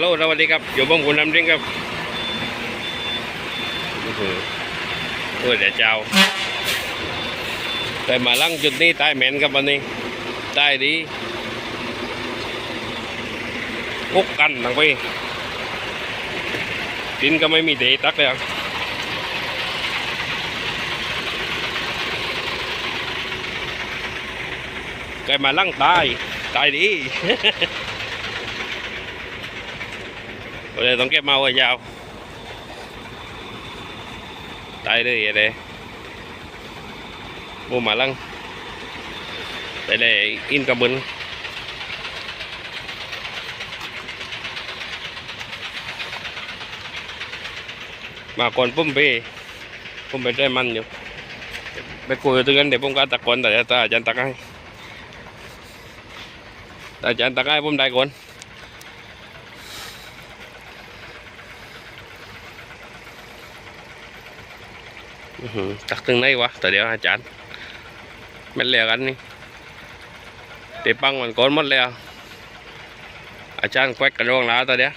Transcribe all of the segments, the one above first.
ลโหลสวัสดีครับ อยู่บ้องคุณน้ำดิ้งครับโอ้โหโอ้ยเดี๋ยวเจ้า แต่มาลังจุดนี้ตายเหม็นครับวันนี้ตายดีพุกกันทั้งไปดินก็ไม่มีเดตักเลยอะไกมาลังตายตายดี ก็เลยต้องเก็บมาไว้ยาวตายเลยอะไรบูมาลังแต่เลยอินกระบุนมาก่อนปุ่มไปปุ่มไปได้มันอยู่ไปคุยถึงกันเดี๋ยวผมก็ตะโกนแต่ตาอาจารย์ตะไคร้แต่อาจารย์ตะไคร้ผมได้ก่อน อื้อหือ ตักถึงไหนวะแต่เดี๋ยวอาจารย์แม่นแล้วกันนี่เตะปังมันก้อนหมดแล้ว อาจารย์แควกกันร่วงแล้วตอนเดียว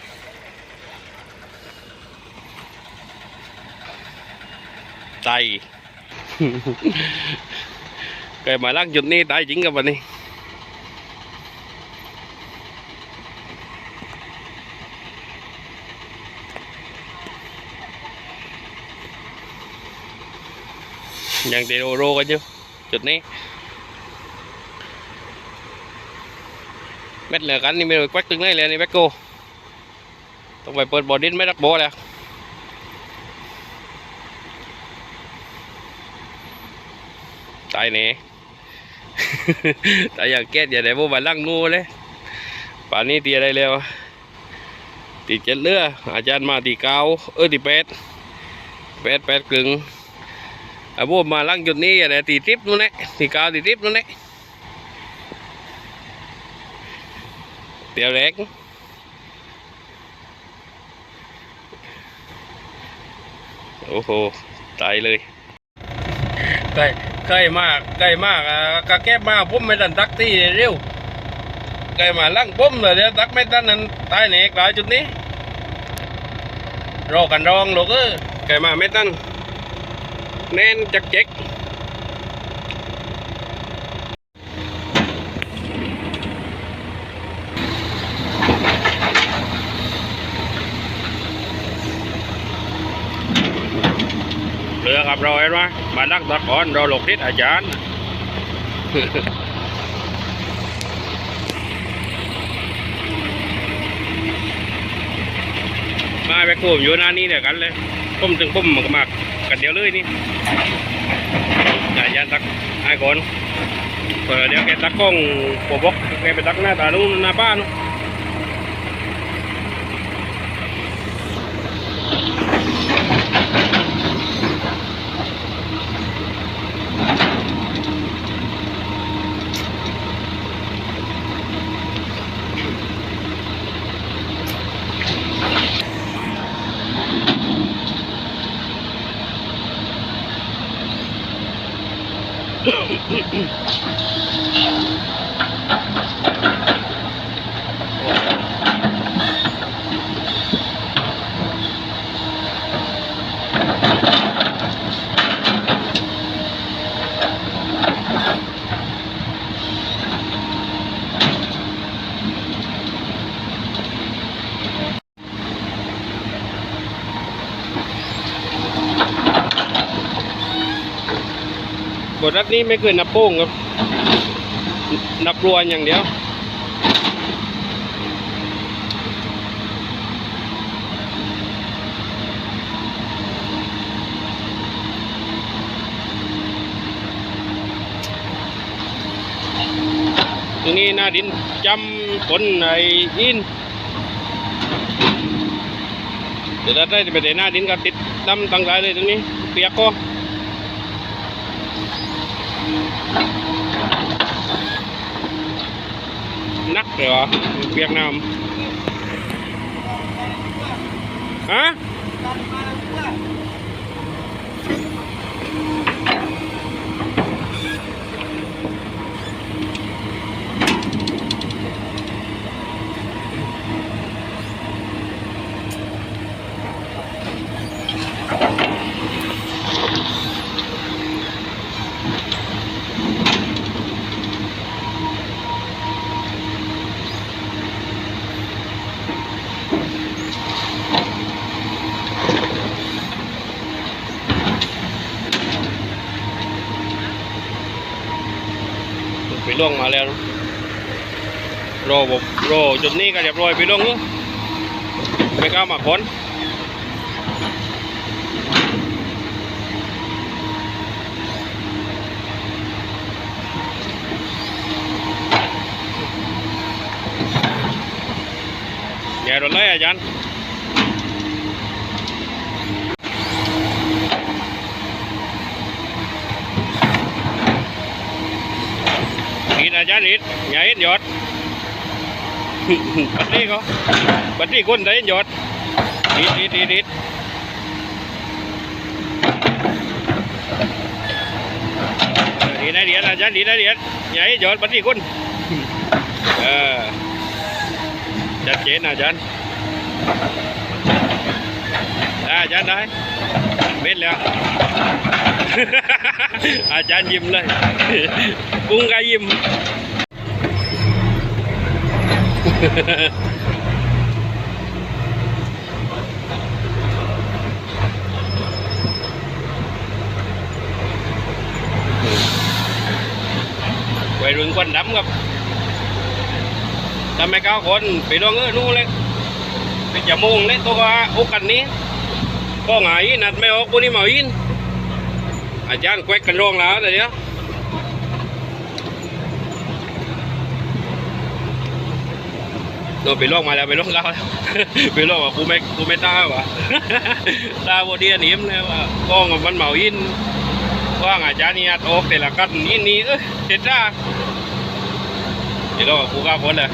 ตายเกิดมาลักจุดนี้ตายจริงกับวันนี้ ยังเตโรโรกันอยู่จุดนี้เม็ดเหลือกันนี่ไม่รู้แควกถึงไหนเลยนี่แบ็คโกต้องไปเปิดบอดินไม่รักโบแล้วตายเนี่ยแต่อย่ากแก้อย่าได้บ่มาลังงูเลยป่านนี้ตีอะไรแล้วตีเจ็ดเรืออาจารย์มาตีเก้าเออตีแปดแปดแปดกึ่ง อาบมาลังจุดนี้อย่าได้ตีทิปนู่นแหละตีก้าตีทิปนู่นแหละเดี๋ยวแรกโอ้โหตายเลยใกล้ใกล้มากใกล้มากอะกะแก้มาผมไม่ทันตักที่เร็วใกล้มาลั่งผมเลยเดี๋ยวตักไม่ทันนั้นตายเหนกลายจุดนี้รอกันรองหลูกเออใกล้มาไม่ทัน แน่นจักเจ๊กเรือกับเราเห็นไหมมาลักตะกอนเราหลกทิศอาจารย์มาไปกูอยู่หน้านี้เดี๋ยวกันเลยปุ้มถึงปุ้มมันก็มา กันเดียวเลยนี่จ่ายยานตักไอ้ก่อนเปิดเดี๋ยวแกตักกล้องปวบอกแกไปตักหน้าตาลูกหน้าบ้าน บทรักนี้ไม่เคยนับโป้งครับ นับรวนอย่างเดียวตรงนี้หน้าดินจำฝนไอ้อินเดี๋ยวได้ไปเดี๋ยวหน้าดินก็ติดดำตั้งหลายเลยตรงนี้เปียกก็ นักเหรอเวียดนามฮะ ล่วงมาแล้วรอบบรอจุดนี้ก็เรียบร้อยไปล่วงเนอะไม่กล้ามาคนแย่รถเลยอาจารย์ ít là giá ít nhà ít giọt bắt đi có bắt đi quân thấy giọt ít ít ít ít đi đây điện là giá đi đây điện nhà ít giọt bắt đi quân ờ chặt chế nào chân à chân đấy biết liền อาจารย์ยิ้ม อาจารยิมเลยกุ้งก็ยิ้มวัยรุ่นควันดำครับทำไมเก้าคนไปลองเออนู่นเลยไปจะมุ่งเลยตัวก็อุกันนี้ก็หงนัดไม่ออกคนนี้มาอิน อาจารย์แควกกันร่องแล้วเนี้ยโดนไปล่องมาแล้วไปล่องแล้วไปล่องว่ากูไม่กูไม่ตาวะตาบดีอันนี้เลยว่ากล้องมันเหมาอินว่างอาจารย์นี่อัดออกแต่ละกันอินนี่เอ้ยเจ็ดจ้าเดี๋ยวเรากูกลยอย่าลันเลย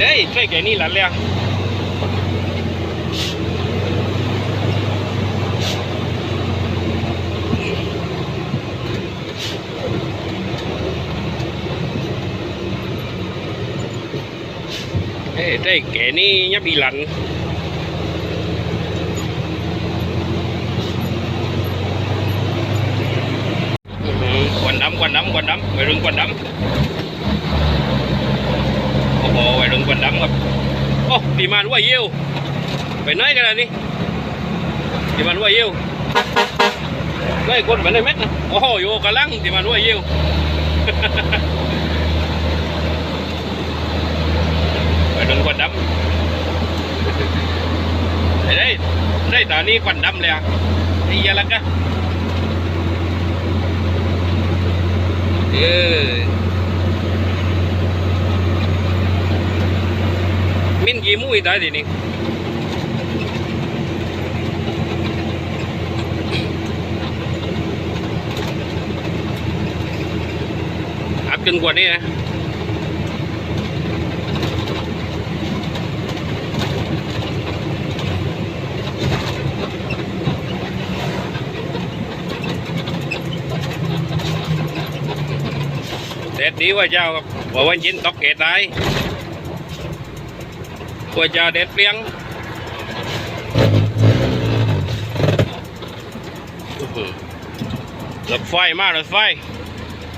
เด้ยช่วยแกนี่ลันเลยอะเฮ้ยได้แกนี่ยับ ตีมันว่าเยี่ยวไปไหนกันล่ะนี่ตีมันว่าเยี่ยวไล่คนไปในเม็ดนะโอ้โหอยู่กำลังตีมันว่าเยี่ยววัยรุ่นควันดำได้ได้ตอนนี้ควันดำเลยอะไอ้เหี้ยละกะเออ min gi mu dai di ni áp chân quần đi nè. Đẹp đi quá, chào. Bỏ anh chín tóc kẹt đấy กัวจะเด็ดเปรี้ยงรถไฟมารถไฟ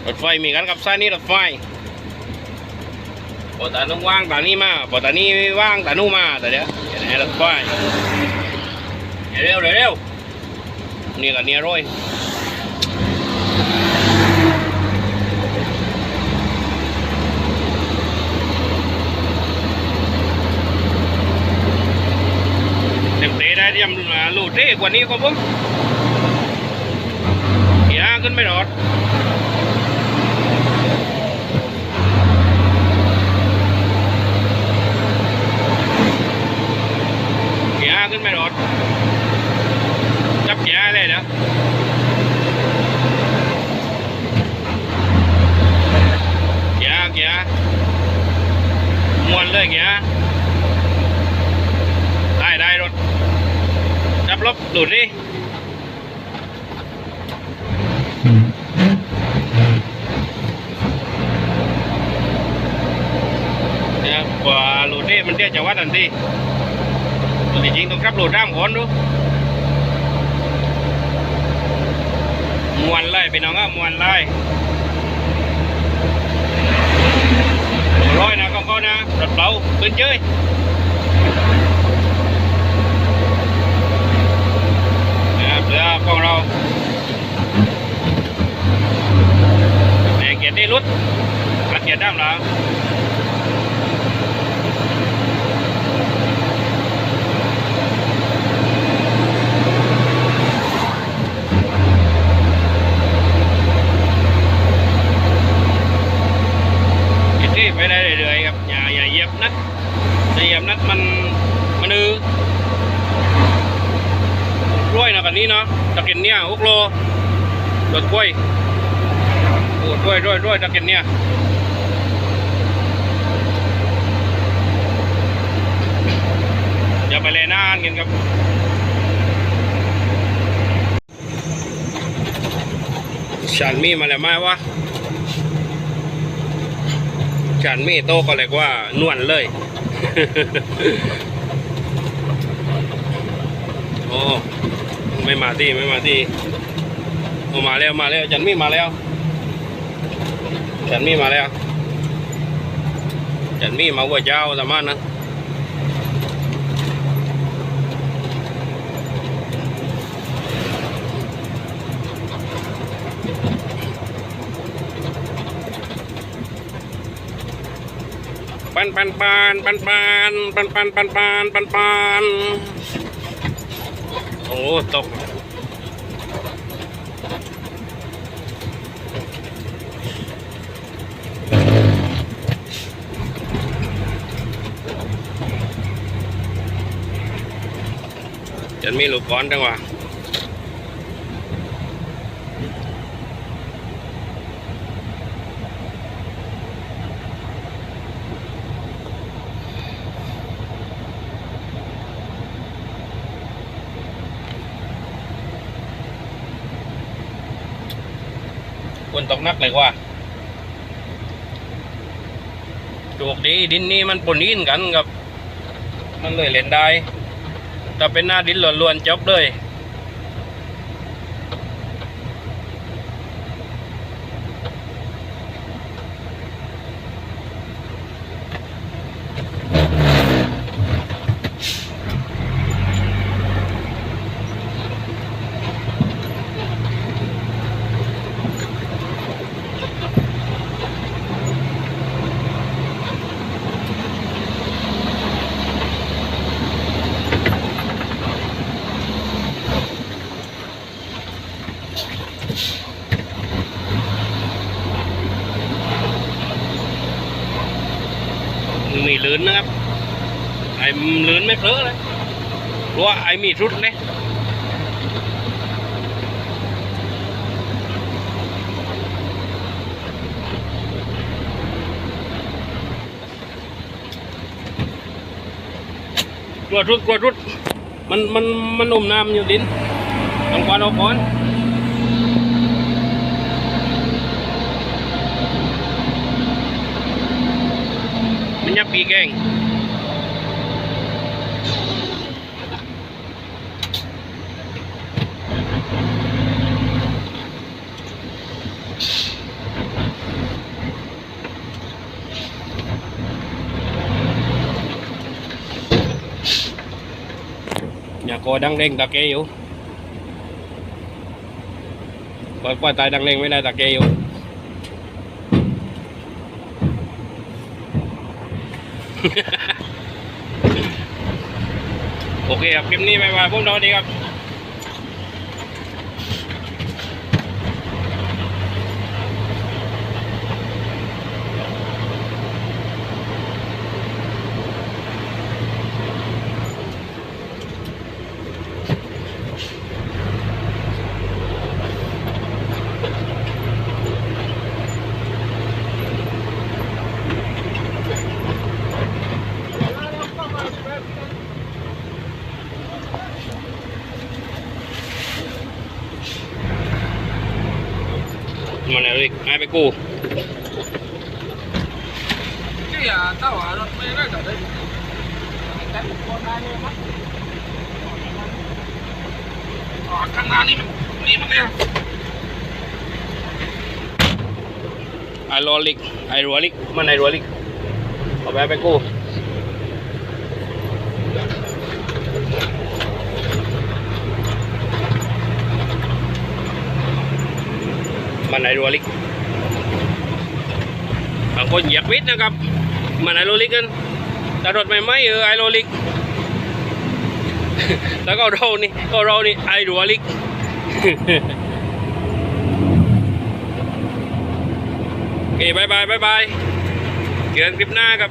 รถไฟมีกันกับสายนี้รถไฟพอตานุ่งว่างตานี้มาพอตานี้ว่างตานู่มาแต่เดี๋ยวเดี๋ยวรถไฟเร็วเร็วเร็วนี่กันเนี่ยร้อย เต็มเตะ ได้เรียมลูดเร่กว่านี้ก็ผมเฮียขึ้นไม่รอดเฮียขึ้นไม่รอดจับเฮียเลยนะเฮียเฮียมวนเลยเฮีย ได้ได้รถ จับลบดูดดิเนี่ยกว่าโหลดดิมันเรียกจะวัดทันทีตัวจริงต้องครับโหลดร่ามก่อนดูมวนไล่ไปน้องอะมวนไล่ร้อยนะก็เขานะรถเปล่าขึ้นเจ้ย รุด กระเทียมด้ามแล้วอีกที่ไปได้เรื่อยๆครับ อย่าอย่าเหยียบนัดถ้าเหยียบนัดมันมันอือร้อยนะกันนี้เนาะตะกินเนี่ยหกโลรถกล้วยโอ้ด้วยด้วยด้วยตะเกียนเนี่ยอย่า ไปเลยนานกันครับฉันมีมาแล้วไหมวะฉันมีโตก็เลยกว่านวลเลย โอ้ ไม่มาที่ไม่มาที่โอ้มาแล้วมาแล้วฉันมีมาแล้วฉันมีมาแล้วฉันมีมาวัวเจ้าสามารถนะ ปันปันปันปันปันปันปันปันปันปันปันโอ้ตกฉันมีลูกก้อนจังหวะ นตกนักเลยว่าโชคดีดินนี้มันปนอินกันกับ มันเลยเล่นได้แต่เป็นหน้าดินล้วนๆจบเลย ไอ้ลื่นไม่เพลอเลยเพราะว่าไอ้มีชุดเลยกลัวรุดกลัวรุดมันมันมันอมน้ำอยู่ดินต้องก่อนเอาก่อนมันยับปีแกง อดังเร่งตะเกยอยู่ปล่อยปล่อยตายดังเร่งไม่ได้ตะเกยอยู่โอเคครับคลิปนี้ไม่ว่าพวกเราดีครับ มันอะไรไอ้ไปกูที่อะถ้าว่รถไม่ได้จะได้แต่คนได้มั้ยข้างหน้านี่มันนี่มันเนี่ยอโรลิกไอโรลิกมันไอโรลิกเอาไปไปกู มันไอโรลิกคนเหยียบวิทย์นะครับ มันไอโรลิกกันแต่รถใหม่ๆเออไอโรลิก แล้วก็เรานี่ก็เรานี่ไอรัวลิกโอเคบายบายบายบายเจอกันคลิปหน้าครับ